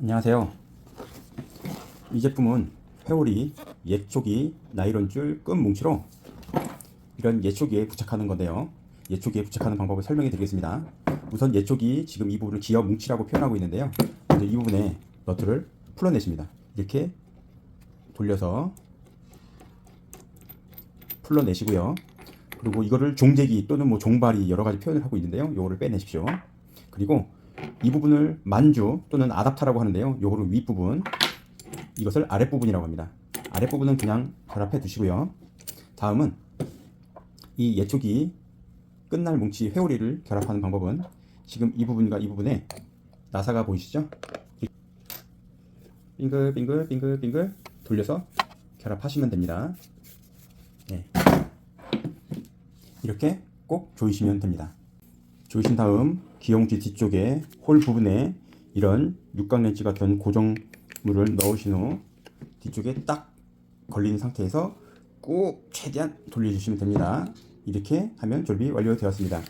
안녕하세요. 이 제품은 회오리, 예초기, 나이론 줄, 끈 뭉치로 이런 예초기에 부착하는 건데요. 예초기에 부착하는 방법을 설명해 드리겠습니다. 우선 예초기 지금 이 부분을 기어 뭉치라고 표현하고 있는데요. 먼저 이 부분에 너트를 풀어내십니다. 이렇게 돌려서 풀러내시고요. 그리고 이거를 종제기 또는 뭐 종발이 여러 가지 표현을 하고 있는데요. 요거를 빼내십시오. 그리고 이 부분을 만주 또는 아답타라고 하는데요. 요거를 윗부분, 이것을 아랫부분이라고 합니다. 아랫부분은 그냥 결합해 두시고요. 다음은 이 예초기 끝날 뭉치 회오리를 결합하는 방법은 지금 이 부분과 이 부분에 나사가 보이시죠? 빙글 빙글 빙글 빙글 돌려서 결합하시면 됩니다. 네. 이렇게 꼭 조이시면 됩니다. 조이신 다음 기용지 뒤쪽에 홀 부분에 이런 육각 렌치 같은 고정물을 넣으신 후 뒤쪽에 딱 걸린 상태에서 꾹 최대한 돌려주시면 됩니다. 이렇게 하면 졸비 완료되었습니다.